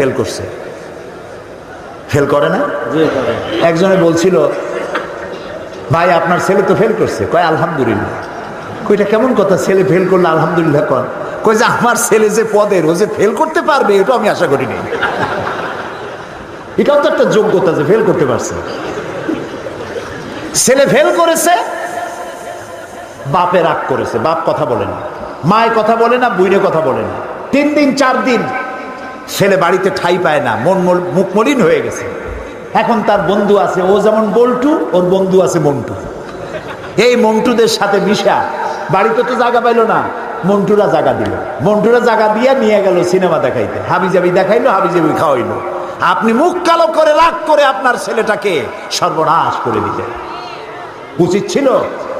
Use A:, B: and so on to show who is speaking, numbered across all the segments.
A: Fail করছে। Fail করে না? একজনে বলছিল ভাই আপনার ছেলে তো ফেল করছে। কয় আলহামদুলিল্লাহ। কইটা কেমন কথা? ছেলে ফেল করলে আলহামদুলিল্লাহ কর কই যে আমার ছেলে যে পদের ও যে ফেল করতে পারবে এটা আমি আশা করিনি। এটাও তো একটা যোগ্যতা যে ফেল করতে পারছে। ছেলে ফেল করেছে বাপে রাগ করেছে। বাপ কথা বলে না মায় কথা বলে না বুইনে কথা বলে না। তিন দিন চার দিন ছেলে বাড়িতে ঠাই পায় না, মন মুখ মলিন হয়ে গেছে। এখন তার বন্ধু আছে, ও যেমন বল্টু, ওর বন্ধু আছে মন্টু। এই মন্টুদের সাথে মিশা, বাড়িতে তো জায়গা পাইলো না, মন্টুরা জায়গা দিল। মন্টুরা জায়গা দিয়ে নিয়ে গেল সিনেমা দেখাইতে। হাবিজাবি দেখাইলো, হাবিজাবি খাওয়াইলো। আপনি মুখ কালো করে রাগ করে আপনার ছেলেটাকে সর্বনাশ করে দিলেন। উচিত ছিল,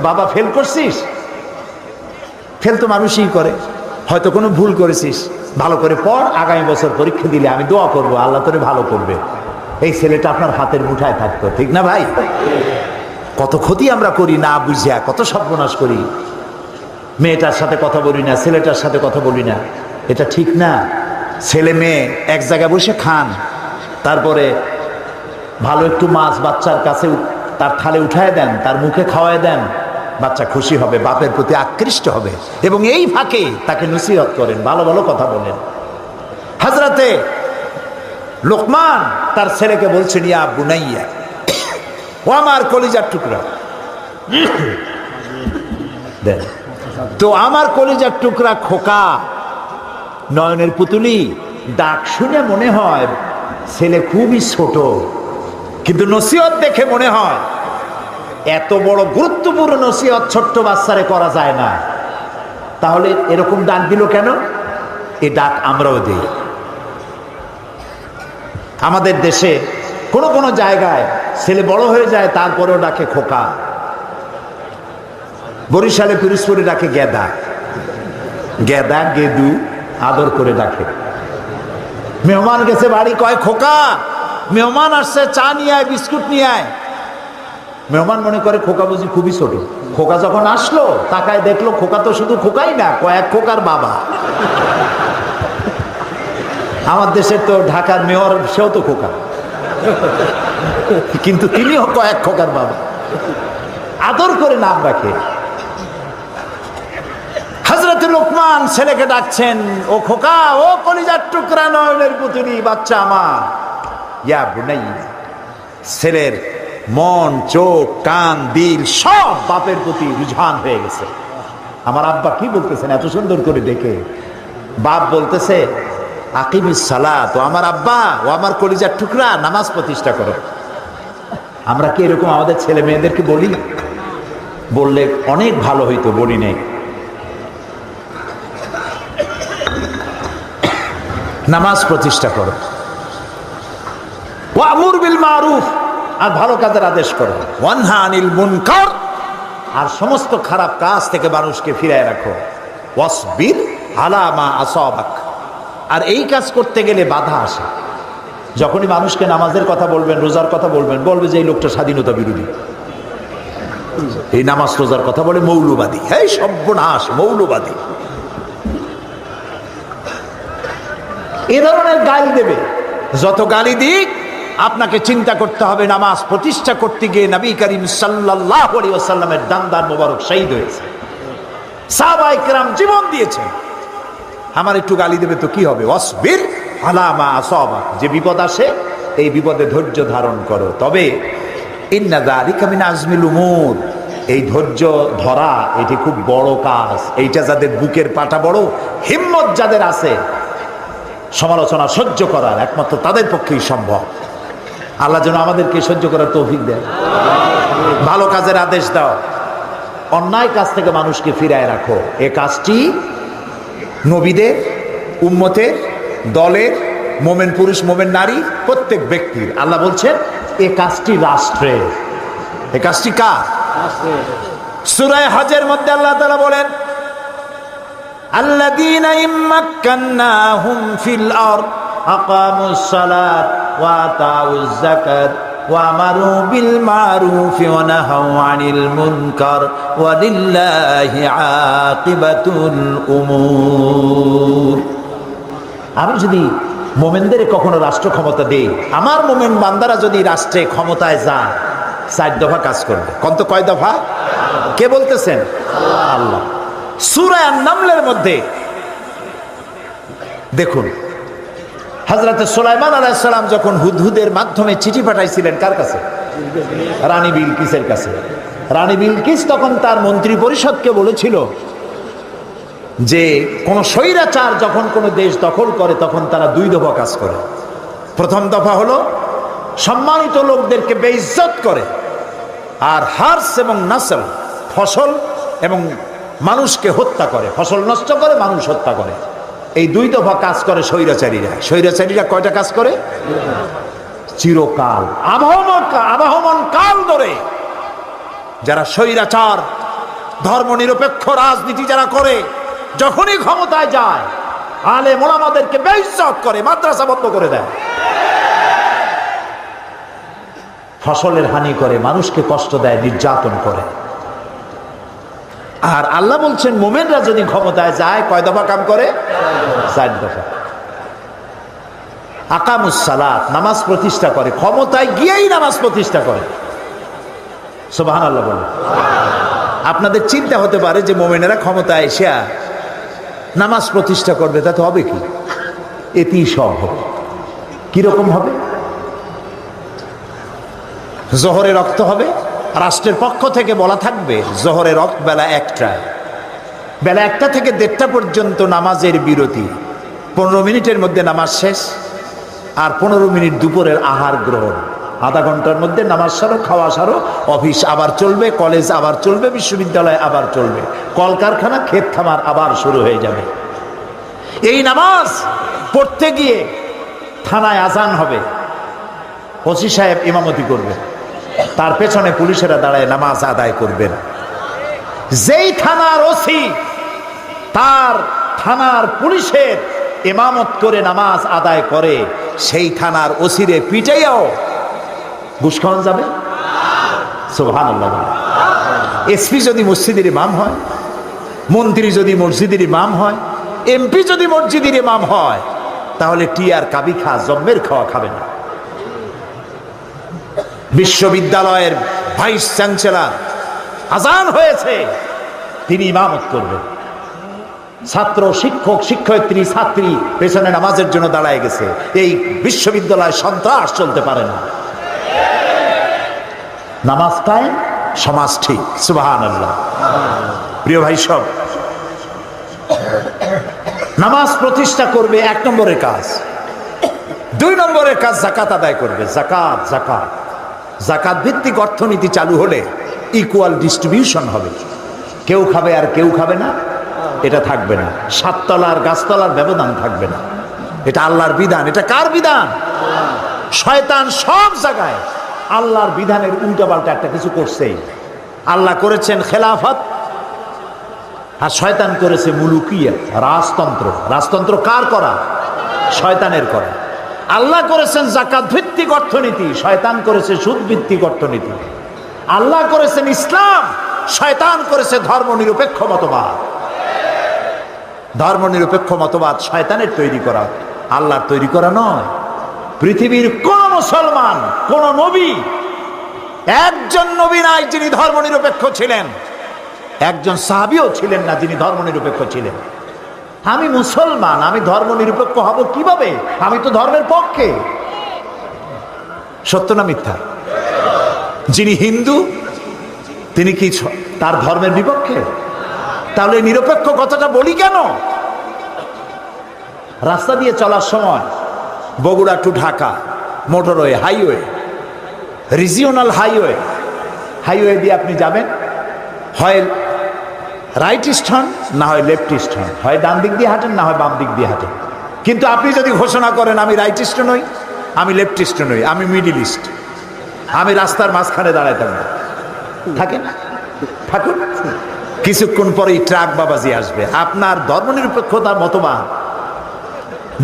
A: বাবা ফেল করছিস? ফেল তো মানুষই করে। হয়তো কোনো ভুল করেছিস, ভালো করে পড়, আগামী বছর পরীক্ষা দিলে আমি দোয়া করব, আল্লাহ তোরে ভালো করবে। এই ছেলেটা আপনার হাতের মুঠায় থাকতো, ঠিক না ভাই? কত ক্ষতি আমরা করি না বুঝিয়া, কত সর্বনাশ করি। মেয়েটার সাথে কথা বলি না, ছেলেটার সাথে কথা বলি না। এটা ঠিক না। ছেলে মেয়ে এক জায়গায় বসে খান, তারপরে ভালো একটু মাছ বাচ্চার কাছে তার থালে উঠায় দেন, তার মুখে খাওয়ায় দেন বাচ্চা খুশি হবে, বাপের প্রতি আকৃষ্ট হবে এবং এই ফাঁকে তাকে নসিহত করেন, ভালো ভালো কথা বলেন। হাজরাতে লোকমান তার ছেলেকে বলছেন, ইয়া বুনাইয়া, ও আমার কলিজার টুকরা। তো আমার কলিজার টুকরা খোকা, নয়নের পুতুলি, ডাক শুনে মনে হয় ছেলে খুবই ছোট, কিন্তু নসিহত দেখে মনে হয় এত বড় গুরুত্বপূর্ণ নসিহত ছোট্ট বাচ্চারে করা যায় না। তাহলে এরকম ডাক দিল কেন? এ ডাক আমরাও দিই। আমাদের দেশে কোনো কোনো জায়গায় ছেলে বড় হয়ে যায়, তারপরেও ডাকে খোকা। বরিশালে পিরিসপুরে ডাকে গেদা। গেদা, গেদু আদর করে ডাকে। মেহমান গেছে বাড়ি, কয় খোকা, মেহমান আসছে, চা নিয়ে আয়, বিস্কুট নিয়ে আয়। মেহমান মনে করে খোকা বুঝি খুবই ছোট। খোকা যখন আসলো, তাকায় দেখল খোকা তো শুধু খোকাই না, কয়েক খোকার বাবা। আমার দেশের তো ঢাকার মেয়র, সেও তো খোকা। কিন্তু তিনিও কয়েক খোকার বাবা। আদর করে নাম রাখে। হজরত লোকমান ছেলেকে ডাকছেন, ও খোকা, ও কলিজার টুকরা নয়নের পুতুলি, বাচ্চা আমার। ইয়া বুনাই ছেলের মন, চোখ, কান, দিল সব বাপের প্রতি রুঝান হয়ে গেছে। আমার আব্বা কি বলতেছেন এত সুন্দর করে দেখে বাপ বলতেছে, আকিমিস সালা তো আমার আব্বা, ও আমার কলিজার টুকরা, নামাজ প্রতিষ্ঠা করো। আমরা কি এরকম আমাদের ছেলে মেয়েদেরকে বলি? বললে অনেক ভালো হইতো, বলি নেই। নামাজ প্রতিষ্ঠা করো। ওয়ামুর বিল মারুফ আর ভালো কাজের আদেশ করো। ওয়ানহা আনিল মুনকার। আর সমস্ত খারাপ কাজ থেকে মানুষকে ফিরায় রাখো। ওয়াসবির আলামা আসাবাক। আর এই কাজ করতে গেলে বাধা আসে। যখনই মানুষকে নামাজের কথা বলবেন রোজার কথা বলবেন বলবে যে এই লোকটা স্বাধীনতা বিরোধী। এই নামাজ রোজার কথা বলে মৌলবাদী। এই সর্বনাশ মৌলবাদী। এ ধরনের গালি দেবে। যত গালি দিক আপনাকে চিন্তা করতে হবে, নামাজ প্রতিষ্ঠা করতে গিয়ে নবী করিম সাল্লাহ ওসাল্লামের দান্দার মোবারক শহীদ হয়েছে। সাহবাইকরাম জীবন দিয়েছে। আমার একটু গালি দেবে তো কি হবে? অসবির আলামা আসবা যে বিপদ আসে, এই বিপদে ধৈর্য ধারণ করো। তবে এই ধৈর্য ধরা, এটি খুব বড় কাজ। এইটা যাদের বুকের পাটা বড়, হিম্মত যাদের আছে, সমালোচনা সহ্য করার একমাত্র তাদের পক্ষেই সম্ভব। আল্লাহ যেন আমাদেরকে সহ্য করার তৌফিক দেয় ভালো কাজের আদেশ দাও। অন্যায় কাজ থেকে মানুষকে ফিরায় রাখো। এ কাজটি নবীদের, উম্মতের, দলের, মোমেন পুরুষ, মোমেন নারী, প্রত্যেক ব্যক্তির। আল্লাহ বলছেন, এ কাজটি রাষ্ট্রের এ কাজটি কার? সুরায় হজের মধ্যে আল্লাহ তালা বলেন আল্লাহ إن مكناهم في الأرض أقاموا الصلاة وآتوا الزكاة وأمروا بالمعروف ونهوا عن المنكر ولله عاقبة الأمور আমি যদি মোমেনদের কখনো রাষ্ট্র ক্ষমতা দেই আমার মোমেন বান্দারা যদি রাষ্ট্রে ক্ষমতায় যায় চার দফা কাজ করবে কত কয় দফা কে বলতেছেন আল্লাহ সুরায় নামলের মধ্যে দেখুন হজরত সুলাইমান আলাইসালাম যখন হুদহুদের মাধ্যমে চিঠি পাঠাইছিলেন, কার কাছে? রানী বিলকিসের কাছে। রানী বিলকিস তখন তার মন্ত্রী পরিষদকে বলেছিল যে, কোন স্বৈরাচার যখন কোনো দেশ দখল করে, তখন তারা দুই দফা কাজ করে। প্রথম দফা হলো, সম্মানিত লোকদেরকে বেইজ্জত করে, আর হার্স এবং নাসল, ফসল এবং মানুষকে হত্যা করে। ফসল নষ্ট করে, মানুষ হত্যা করে। এই দুই দফা কাজ করে স্বৈরাচারীরা। স্বৈরাচারীরা কয়টা কাজ করে? চিরকাল। আবহমান আবহমান কাল ধরে যারা স্বৈরাচার ধর্ম নিরপেক্ষ রাজনীতি যারা করে, যখনই ক্ষমতায় যায় আলে মোলামাদেরকে বেইজ্জত করে, মাদ্রাসা বন্ধ করে দেয়। ফসলের হানি করে, মানুষকে কষ্ট দেয়, নির্যাতন করে। আর আল্লাহ বলছেন, মোমেনরা যদি ক্ষমতায় যায়, কয় দফা কাম করে? চার দফা। আকামুসালাত নামাজ প্রতিষ্ঠা করে। ক্ষমতায় গিয়েই নামাজ প্রতিষ্ঠা করে। সোবাহান আল্লাহ বলে আপনাদের চিন্তা হতে পারে যে মোমেনেরা ক্ষমতায় এসে নামাজ প্রতিষ্ঠা করবে তাতে হবে কি? এতেই সব হবে। কীরকম হবে? জোহরে রক্ত হবে? রাষ্ট্রের পক্ষ থেকে বলা থাকবে জোহরে রক্ত বেলা একটায়। বেলা একটা থেকে দেড়টা পর্যন্ত নামাজের বিরতি। পনেরো মিনিটের মধ্যে নামাজ শেষ আর পনেরো মিনিট দুপুরের আহার গ্রহণ। আধা ঘণ্টার মধ্যে নামাজ সারো, খাওয়া সারো, অফিস আবার চলবে, কলেজ আবার চলবে, বিশ্ববিদ্যালয় আবার চলবে। কলকারখানা, ক্ষেত খামার আবার শুরু হয়ে যাবে। এই নামাজ পড়তে গিয়ে থানায় আজান হবে। ওসি সাহেব ইমামতি করবে। তার পেছনে পুলিশেরা দাঁড়ায় নামাজ আদায় করবেন। যেই থানার ওসি তার থানার পুলিশের এমামত করে নামাজ আদায় করে, সেই থানার ওসিরে পিটাইয়াও ঘুষ যাবে? সোহান এসপি যদি মসজিদের ইমাম হয়, মন্ত্রী যদি মসজিদের ইমাম হয়, এমপি যদি মসজিদের ইমাম হয়, তাহলে টিয়ার কাবি খা, জম্মের খাওয়া খাবে না। বিশ্ববিদ্যালয়ের ভাইস চ্যান্সেলর আজান হয়েছে। তিনি ইমামত করবেন। ছাত্র, শিক্ষক, শিক্ষয়িত্রী, ছাত্রী পেছনে নামাজের জন্য দাঁড়ায় গেছে। এই বিশ্ববিদ্যালয় সন্ত্রাস চলতে পারে না। নামাজ কায়েম, সমাজ ঠিক। সুবাহান আল্লাহ প্রিয় ভাই সব, নামাজ প্রতিষ্ঠা করবে এক নম্বরের কাজ। দুই নম্বরের কাজ জাকাত আদায় করবে। জাকাত জাকাত। জাকাত ভিত্তিক অর্থনীতি চালু হলে ইকুয়াল ডিস্ট্রিবিউশন হবে। কেউ খাবে আর কেউ খাবে না, এটা থাকবে না। সাততলার গাছতলার ব্যবধান থাকবে না। এটা আল্লাহর বিধান। এটা কার বিধান? শয়তান সব জায়গায় আল্লাহর বিধানের উল্টাপাল্টা একটা কিছু করছেই আল্লাহ করেছেন খেলাফত, আর শয়তান করেছে মুলুকিয়া রাজতন্ত্র। রাজতন্ত্র কার করা? শয়তানের করা। আল্লাহ করেছেন জাকাত ভিত্তিক অর্থনীতি, শয়তান করেছে সুদ ভিত্তিক অর্থনীতি। আল্লাহ করেছেন ইসলাম, শয়তান করেছে ধর্ম নিরপেক্ষ মতবাদ। ধর্ম নিরপেক্ষ মতবাদ শয়তানের তৈরি করা, আল্লাহর তৈরি করা নয়। পৃথিবীর কোন মুসলমান, কোন নবী, একজন নবী নাই যিনি ধর্ম নিরপেক্ষ ছিলেন। একজন সাহাবিও ছিলেন না যিনি ধর্ম নিরপেক্ষ ছিলেন। আমি মুসলমান, আমি ধর্ম নিরপেক্ষ হব কীভাবে? আমি তো ধর্মের পক্ষে। সত্য না মিথ্যা? যিনি হিন্দু, তিনি কি তার ধর্মের বিপক্ষে? তাহলে নিরপেক্ষ কথাটা বলি কেন? রাস্তা দিয়ে চলার সময় Bogura to Dhaka, motorway, highway, regional highway highway দিয়ে আপনি যাবেন হয় রাইট স্টার্ন না হয় লেফট স্টার্ন হয় ডান দিক দিয়ে হাঁটেন, না হয় বাম দিক দিয়ে হাঁটেন। কিন্তু আপনি যদি ঘোষণা করেন, আমি রাইট স্টার্ন হই আমি লেফট স্টার্ন হই আমি মিডিল ইস্ট আমি রাস্তার মাঝখানে দাঁড়ায় থাকব থাকেন থাকুন কিছুক্ষণ পরেই ট্রাক বাবাজি আসবে। আপনার ধর্মনিরপেক্ষতার মতবাদ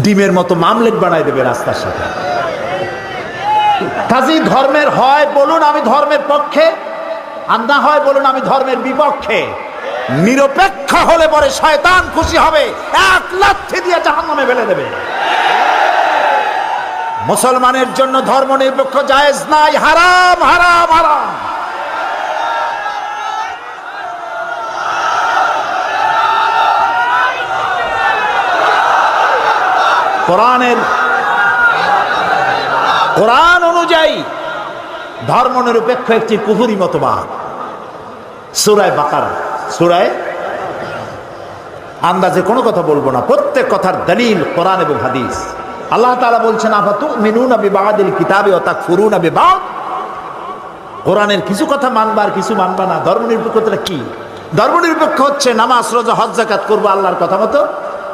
A: ডিমের মতো মামলেট বানাই দেবে রাস্তার সাথে। কাজী ধর্মের হয় বলুন আমি ধর্মের পক্ষে, আর না হয় বলুন আমি ধর্মের বিপক্ষে। নিরপেক্ষ হলে পরে শয়তান খুশি হবে। এক লাথি দিয়ে জাহান্নামে ফেলে দেবে। মুসলমানের জন্য ধর্ম নিরপেক্ষ জায়েজ নাই। হারাম হারাম হারাম। কোরআনের কোরআন অনুযায়ী ধর্ম নিরপেক্ষ একটি কুহুরি মতবাদ। সুরায় বাকার। সুরায় আন্দাজে কোনো কথা বলব না। প্রত্যেক কথার দলিল কোরআন এবং হাদিস। আল্লাহ তাআলা বলছেন আফাতু মিনুন বিবাদিল কিতাবে ও তাক ফুরুন বিবাদ? কোরআনের কিছু কথা মানবা আর কিছু মানবা না। ধর্ম নিরপেক্ষতা কি? ধর্ম নিরপেক্ষ হচ্ছে নামাজ, রোজা, হজ জাকাত করব আল্লাহর কথা মতো।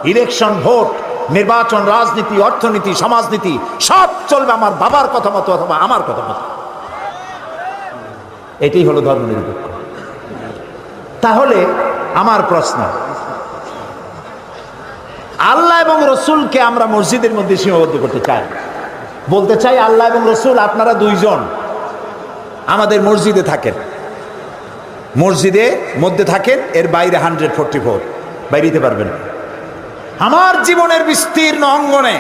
A: ইলেকশন, ভোট, নির্বাচন, রাজনীতি, অর্থনীতি, সমাজনীতি, সব চলবে আমার বাবার কথা মতো অথবা আমার কথা মতো। এটাই হলো ধর্ম নিরপেক্ষ তাহলে আমার প্রশ্ন, আল্লাহ এবং রসুলকে আমরা মসজিদের মধ্যে সীমাবদ্ধ করতে চাই। বলতে চাই আল্লাহ এবং রসুল আপনারা দুইজন আমাদের মসজিদে থাকেন। মসজিদে মধ্যে থাকেন, এর বাইরে হান্ড্রেড ফোরটি ফোর বাইরে দিতে পারবেন। আমার জীবনের বিস্তীর্ণ অঙ্গনে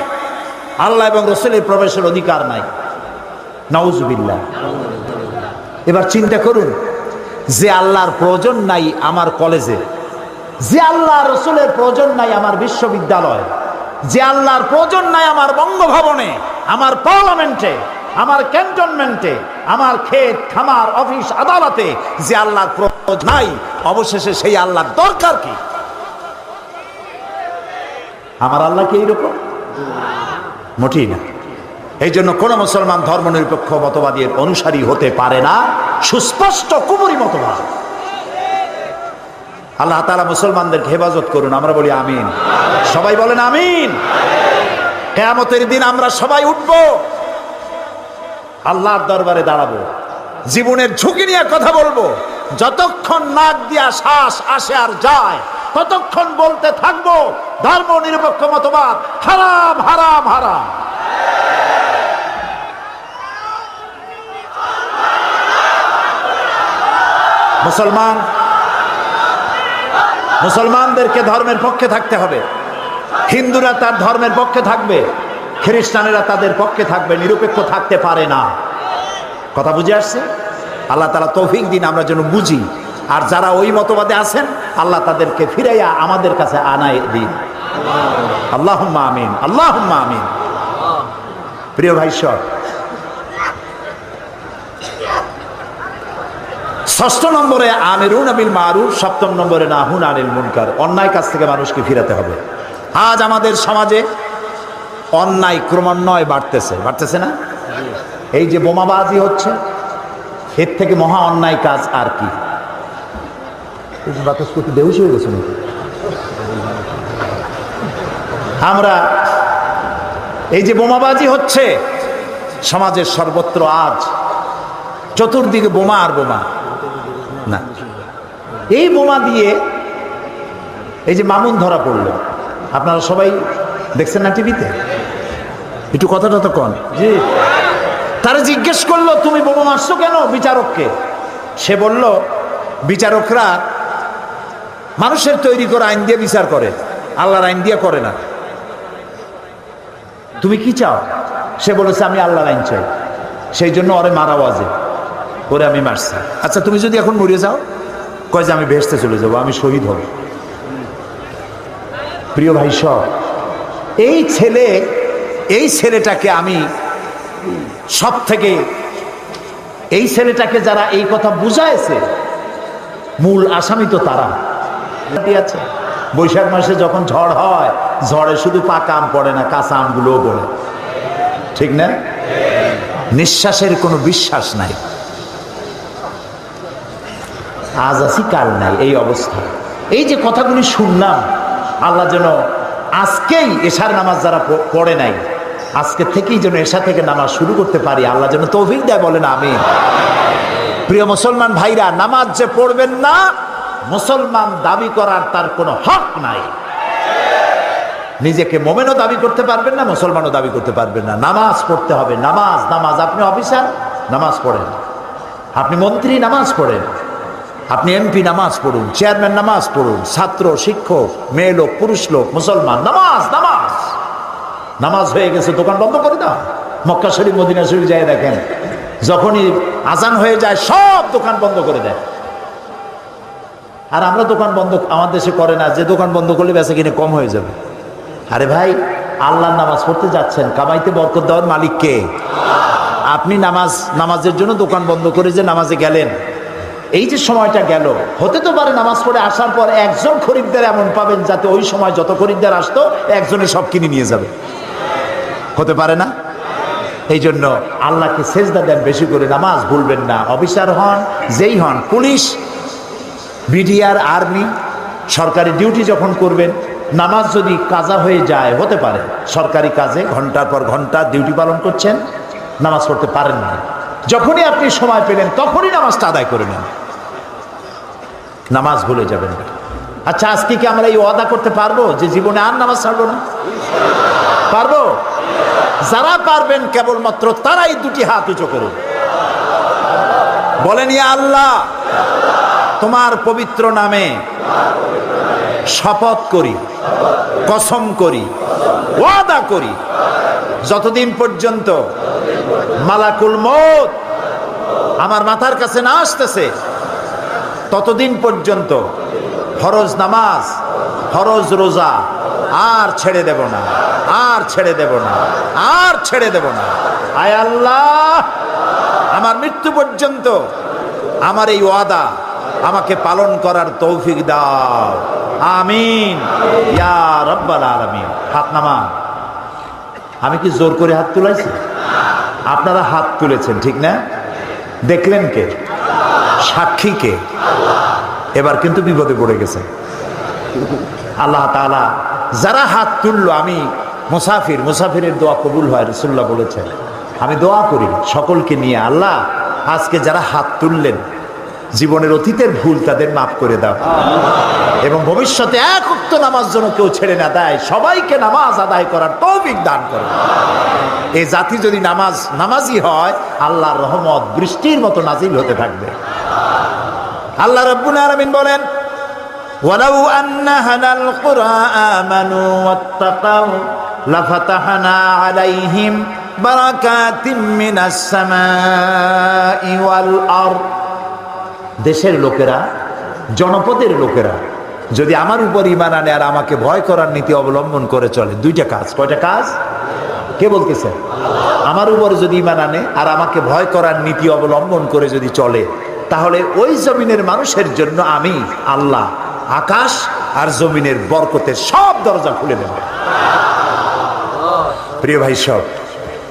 A: আল্লাহ এবং রসুলের প্রবেশের অধিকার নাই। নাউজুবিল্লাহ। এবার চিন্তা করুন যে আল্লাহর প্রয়োজন নাই আমার কলেজে, যে আল্লাহ রসুলের প্রয়োজন নাই আমার বিশ্ববিদ্যালয়, যে আল্লাহর প্রয়োজন নাই আমার বঙ্গভবনে, আমার পার্লামেন্টে, আমার ক্যান্টনমেন্টে, আমার ক্ষেত খামার, অফিস, আদালতে যে আল্লাহর প্রয়োজন নাই, অবশেষে সেই আল্লাহর দরকার কি? আমার আল্লাহ কি এইরকম? মোটেই না। এই জন্য কোনো মুসলমান ধর্ম নিরপেক্ষ মতবাদীর অনুসারী হতে পারে না। সুস্পষ্ট কুমরি মতবাদ। আল্লাহ তালা মুসলমানদেরকে হেফাজত করুন, আমরা বলি আমিন। সবাই বলেন আমিন। কেয়ামতের দিন আমরা সবাই উঠব। আল্লাহর দরবারে দাঁড়াবো। জীবনের ঝুঁকি নিয়ে কথা বলব। যতক্ষণ নাক দিয়া শ্বাস আসে আর যায়, ততক্ষণ বলতে থাকব ধর্ম নিরপেক্ষ মতবাদ, হারাম হারাম হারাম। মুসলমান, মুসলমানদেরকে ধর্মের পক্ষে থাকতে হবে। হিন্দুরা তার ধর্মের পক্ষে থাকবে, খ্রিস্টানেরা তাদের পক্ষে থাকবে, নিরপেক্ষ থাকতে পারে না। কথা বুঝে আসছে? আল্লাহ তালা তৌফিক দিন, আমরা যেন বুঝি। আর যারা ওই মতবাদে আছেন, আল্লাহ তাদেরকে ফিরাইয়া আমাদের কাছে আনায় দিন। আল্লাহ আমিন আল্লাহ আমিন। প্রিয় ভাই সব ষষ্ঠ নম্বরে আমেরুন আবিল মারুফ, সপ্তম নম্বরে নাহুন আনিল মুনকার। অন্যায় কাছ থেকে মানুষকে ফিরাতে হবে। আজ আমাদের সমাজে অন্যায় ক্রমান্বয়ে বাড়তেছে। বাড়তেছে না? এই যে বোমাবাজি হচ্ছে, এর থেকে মহা অন্যায় কাজ আর কি? আমরা এই যে বোমাবাজি হচ্ছে, সমাজের সর্বত্র আজ চতুর্দিকে বোমা আর বোমা। এই বোমা দিয়ে এই যে মামুন ধরা পড়ল। আপনারা সবাই দেখছেন না টিভিতে? একটু কথাটা তো কন। জি। তারা জিজ্ঞেস করল তুমি বোমা মারছো কেন বিচারককে? সে বলল বিচারকরা মানুষের তৈরি করা আইন দিয়ে বিচার করে আল্লাহর আইন দিয়ে করে না। তুমি কি চাও? সে বলেছে আমি আল্লাহর আইন চাই। সেই জন্য ওরে মারা ওয়াজে। ওরে আমি মারছি। আচ্ছা তুমি যদি এখন মরে যাও? কয় যে আমি ভেসতে চলে যাব, আমি শহীদ হব। প্রিয় ভাই সব, এই ছেলে, এই ছেলেটাকে আমি সব থেকে এই ছেলেটাকে যারা এই কথা বুঝাইছে, মূল আসামি তো তারা। আছে। বৈশাখ মাসে যখন ঝড় হয়, ঝড়ে শুধু পাকা আম পড়ে না, কাঁচা আমগুলোও পড়ে। ঠিক না? নিঃশ্বাসের কোনো বিশ্বাস নাই। আজ আছি কাল নাই, এই অবস্থা। এই যে কথাগুলি শুনলাম, আল্লাহ যেন আজকেই এশার নামাজ যারা পড়ে নাই, আজকে থেকেই যেন এশা থেকে নামাজ শুরু করতে পারি, আল্লাহ যেন তৌফিক দেয়, বলেন আমি প্রিয় মুসলমান ভাইরা, নামাজ যে পড়বেন না, মুসলমান দাবি করার তার কোনো হক নাই। নিজেকে মোমেনও দাবি করতে পারবেন না, মুসলমানও দাবি করতে পারবেন না। নামাজ পড়তে হবে, নামাজ নামাজ। আপনি অফিসার, নামাজ পড়েন। আপনি মন্ত্রী, নামাজ পড়েন। আপনি এমপি নামাজ পড়ুন চেয়ারম্যান নামাজ পড়ুন, ছাত্র, শিক্ষক, মেয়ে লোক, পুরুষ লোক, মুসলমান, নামাজ নামাজ। নামাজ হয়ে গেছে, দোকান বন্ধ করে দাও। মক্কা শরীফ, মদিনা শরীফ যায় দেখেন, যখনই আজান হয়ে যায়, সব দোকান বন্ধ করে দেয়। আর আমরা দোকান বন্ধ, আমার দেশে করে না, যে দোকান বন্ধ করলে বেচা কিনে কম হয়ে যাবে। আরে ভাই, আল্লাহর নামাজ পড়তে যাচ্ছেন, কামাইতে বরকত দেওয়ার মালিককে আপনি নামাজ, নামাজের জন্য দোকান বন্ধ করে যে নামাজে গেলেন। এই যে সময়টা গেল, হতে তো পারে নামাজ পড়ে আসার পর একজন খরিদ্দার এমন পাবেন যাতে ওই সময় যত খরিদ্দার আসতো একজনে সব কিনে নিয়ে যাবে। হতে পারে না? এই জন্য আল্লাহকে সেজদা দেন বেশি করে, নামাজ ভুলবেন না। অফিসার হন, যেই হন, পুলিশ, বিডিআর, আর্মি, সরকারি ডিউটি যখন করবেন, নামাজ যদি কাজা হয়ে যায়, হতে পারে। সরকারি কাজে ঘণ্টার পর ঘণ্টা ডিউটি পালন করছেন, নামাজ পড়তে পারেন না। যখনই আপনি সময় পেলেন, তখনই নামাজটা আদায় করে নেন। নামাজ ভুলে যাবেন। আচ্ছা আজকে কি আমরা এই ওয়াদা করতে পারব যে জীবনে আর নামাজ ছাড়বো না? পারব? যারা পারবেন কেবলমাত্র তারাই দুটি হাত উঁচু করুন। বলেন, ইয়া আল্লাহ, তোমার পবিত্র নামে শপথ করি, কসম করি, ওয়াদা করি। যতদিন পর্যন্ত মালাকুল মত আমার মাথার কাছে না আসতেছে ততদিন পর্যন্ত ফরজ নামাজ, ফরজ রোজা আর ছেড়ে দেব না, আর ছেড়ে দেব না, আর ছেড়ে দেব না। আয় আল্লাহ, আমার মৃত্যু পর্যন্ত আমার এই ওয়াদা আমাকে পালন করার তৌফিক দাও। আমিন। ইয়া রব্বাল হাত নামা আমি কি জোর করে হাত তুলাইছি? আপনারা হাত তুলেছেন, ঠিক না? দেখলেন কে? সাক্ষী কে এবার কিন্তু বিপদে পড়ে গেছে। আল্লাহ তাআলা যারা হাত তুললো, আমি মুসাফির, মুসাফিরের দোয়া কবুল হয় রসুল্লাহ বলেছেন। আমি দোয়া করি সকলকে নিয়ে, আল্লাহ আজকে যারা হাত তুললেন, জীবনের অতীতের ভুল তাদের মাফ করে দাও। এবং ভবিষ্যতে এক উক্ত নামাজ জন্য কেউ ছেড়ে না দেয়, সবাইকে নামাজ আদায় করার তৌফিক দান করে। এই জাতি যদি নামাজ, নামাজি হয়, আল্লাহর রহমত বৃষ্টির মতো নাজিল হতে থাকবে। আল্লাহ রব্বুল আলামিন বলেন ولو أن أهل القرى آمنوا واتقوا لفتحنا عليهم بركات من السماء والأرض দেশের লোকেরা জনপদের লোকেরা যদি আমার উপর ইমান আনে আর আমাকে ভয় করার নীতি অবলম্বন করে চলে দুইটা কাজ কয়টা কাজ কে বলতেছে আমার উপরে যদি ইমান আনে আর আমাকে ভয় করার নীতি অবলম্বন করে যদি চলে তাহলে ওই জমিনের মানুষের জন্য আমি আল্লাহ আকাশ আর জমিনের বরকতের সব দরজা খুলে দেব। প্রিয় ভাই সব,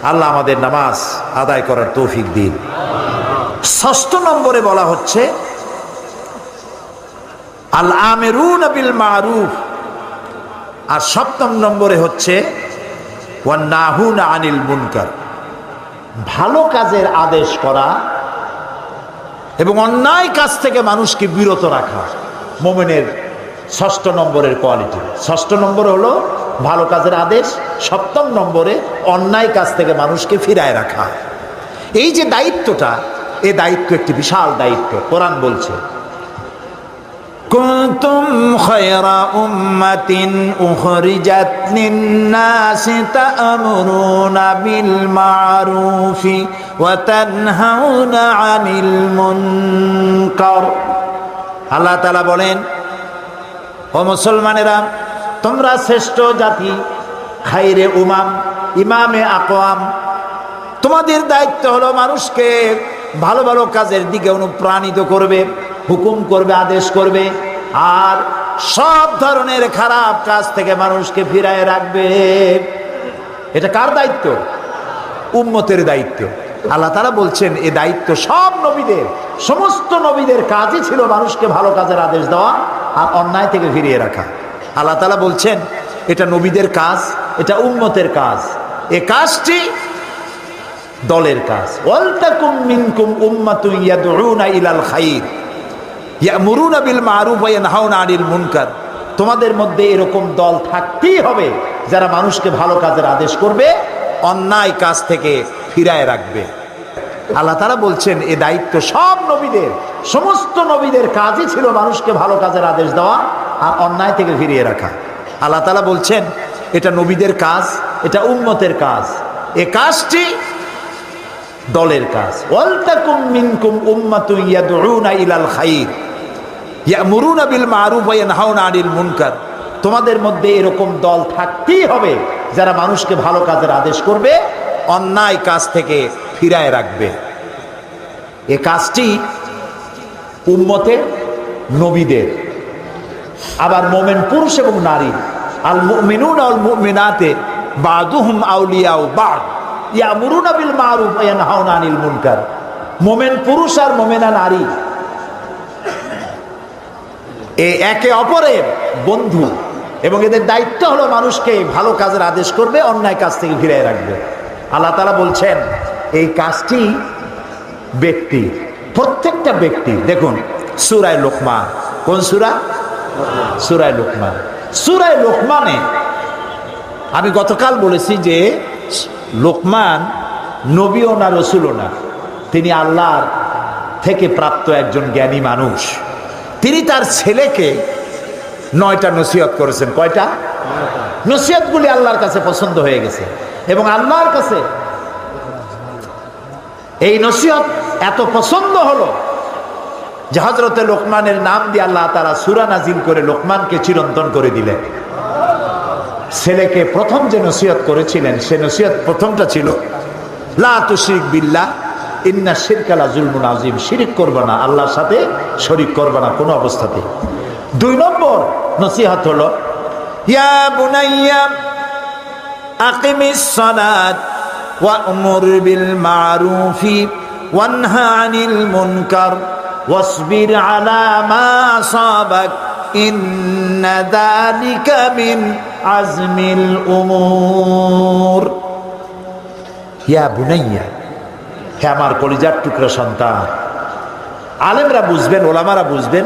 A: আল্লাহ আমাদের নামাজ আদায় করার তৌফিক দিন। ষষ্ঠ নম্বরে বলা হচ্ছে আল আমেরুন বিল মারুফ আর সপ্তম নম্বরে হচ্ছে, ওয়ান্নাহুন আনিল মুনকার। ভালো কাজের আদেশ করা এবং অন্যায় কাজ থেকে মানুষকে বিরত রাখা, মোমেনের ষষ্ঠ নম্বরের কোয়ালিটি। ষষ্ঠ নম্বর হলো ভালো কাজের আদেশ, সপ্তম নম্বরে অন্যায় কাজ থেকে মানুষকে ফিরায় রাখা। এই যে দায়িত্বটা, এ দায়িত্ব একটি বিশাল দায়িত্ব, কোরআন বলছে كنتم خير أمة أخرجت للناس تأمرون بالمعروف وتنهون عن المنكر আল্লাহ তালা বলেন ও মুসলমানেরা তোমরা শ্রেষ্ঠ জাতি খাইরে উমাম ইমামে আকোয়াম তোমাদের দায়িত্ব হলো মানুষকে ভালো ভালো কাজের দিকে অনুপ্রাণিত করবে হুকুম করবে, আদেশ করবে। আর সব ধরনের খারাপ কাজ থেকে মানুষকে ফিরায় রাখবে। এটা কার দায়িত্ব? উম্মতের দায়িত্ব। আল্লাহ তারা বলছেন, এ দায়িত্ব সব নবীদের, সমস্ত নবীদের কাজই ছিল মানুষকে ভালো কাজের আদেশ দেওয়া আর অন্যায় থেকে ফিরিয়ে রাখা। আল্লাহ তালা বলছেন, এটা নবীদের কাজ, এটা উম্মতের কাজ। এ কাজটি দলের কাজ। ওয়ালতাকুম মিনকুম উম্মাতুন ইয়াদউনা ইলাল খাইর। ইয়ামুরুনা বিল মারুফ ওয়া ইয়ানহাউনা আনিল মুনকার। তোমাদের মধ্যে এরকম দল থাকতেই হবে যারা মানুষকে ভালো কাজের আদেশ করবে, অন্যায় কাজ থেকে ফিরায় রাখবে। আল্লাহ তারা বলছেন, এ দায়িত্ব সব নবীদের, সমস্ত নবীদের কাজই ছিল মানুষকে ভালো কাজের আদেশ দেওয়া আর অন্যায় থেকে ফিরিয়ে রাখা। আল্লাহ তালা বলছেন, এটা নবীদের কাজ, এটা উম্মতের কাজ। এ কাজটি দলের কাজ। ওয়ালতাকুম মিনকুম উম্মাতুন ইয়াদউনা ইলাল খাইর। আনিল মুনকার। তোমাদের মধ্যে এরকম দল থাকতেই হবে যারা মানুষকে ভালো কাজের আদেশ করবে, অন্যায় কাজ থেকে ফিরায় রাখবে। এ কাজটি উম্মতে নবীদের। আবার মোমেন পুরুষ এবং নারী। আল মিনুন আল মুমিনাতে বাদুহুম আউলিয়াও বাদ। ইয়ামুরুনা বিল মারুফ ইয়ানহাউনা আনিল মুনকার। মোমেন পুরুষ আর মোমেনা নারী। একে অপরের বন্ধু এবং এদের দায়িত্ব হলো মানুষকে ভালো কাজের আদেশ করবে, অন্যায় কাজ থেকে ফিরিয়ে রাখবে। আল্লাহ তালা বলছেন, এই কাজটি ব্যক্তি, প্রত্যেকটা ব্যক্তি, দেখুন, সুরায় লোকমা কোন সুরা? সুরায় লোকমান। সুরায় লোকমানে, আমি গতকাল বলেছি যে, লোকমান নবীও না রসুলও না, তিনি আল্লাহর থেকে প্রাপ্ত একজন জ্ঞানী মানুষ। তিনি তার ছেলেকে নয়টা নসিহত করেছেন। কয়টা? নসিহতগুলি আল্লাহর কাছে পছন্দ হয়ে গেছে। এবং আল্লাহর কাছে এই নসিহত এত পছন্দ হলো যে হজরতে লোকমানের নাম দিয়ে আল্লাহ তারা সুরা নাজিল করে লোকমানকে চিরন্তন করে দিলেন। ছেলেকে প্রথম যে নসিহত করেছিলেন, সে নসিহত প্রথমটা ছিল, লা তুশরিক বিল্লাহ ইন্না শিরকালা জুলমুন আজিম শিরিক করবে না, আল্লাহর সাথে শরিক করবে না কোনো অবস্থাতে। দুই নম্বর নসিহত হলো, ইয়া বুনাইয়া, আকিমিস সালাত ওয়া'মুর বিল মারুফি ওয়ানহা আনিল মুনকার ওয়াসবির আলা মা আসাবাক ইন্না যালিকা মিন আজমিল উমুর। ইয়া বুনাইয়া হে আমার কলিজার টুকরা সন্তান। আলেমরা বুঝবেন, ওলামারা বুঝবেন,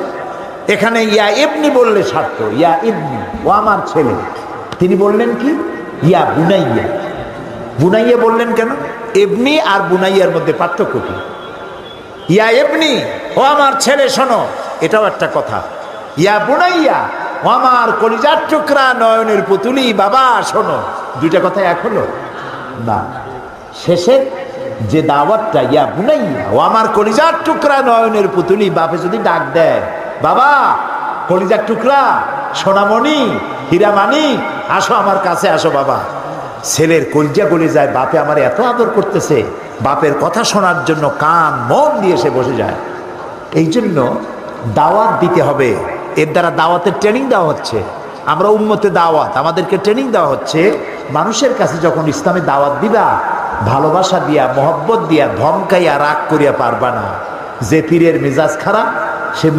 A: এখানে ইয়া ইবনি বললে স্বার্থ ইয়া ইবনি, ও আমার ছেলে। তিনি বললেন কি? ইয়া বুনাইয়া। বুনাইয়া বললেন কেন? এমনি আর বুনাইয়ার মধ্যে পার্থক্য কি? ইয়া এমনি ও আমার ছেলে, শোনো, এটাও একটা কথা। ইয়া বুনাইয়া, ও আমার কলিজার টুকরা, নয়নের পুতুলি, বাবা, শোনো, দুইটা কথা এক হলো? না। শেষের যে দাওয়াতটা, ইয়া বুনাইয়া, ও আমার কলিজার টুকরা নয়নের পুতুলি, বাপে যদি ডাক দেয়, বাবা, কলিজার টুকরা, সোনামণি হীরামানি আসো আমার কাছে, আসো বাবা। ছেলের কলজা গলে যায়, বাপে আমার এত আদর করতেছে, বাপের কথা শোনার জন্য কান, মন দিয়ে সে বসে যায়। এই জন্য দাওয়াত দিতে হবে। এর দ্বারা দাওয়াতের ট্রেনিং দেওয়া হচ্ছে। আমরা উন্মতে দাওয়াত, আমাদেরকে ট্রেনিং দেওয়া হচ্ছে। মানুষের কাছে যখন ইসলামে দাওয়াত দিবা ভালোবাসা দিয়া মহব্বত দিয়া ধমকাইয়া রাগ করিয়া পারবা না। যে পীরের মেজাজ খারাপ সে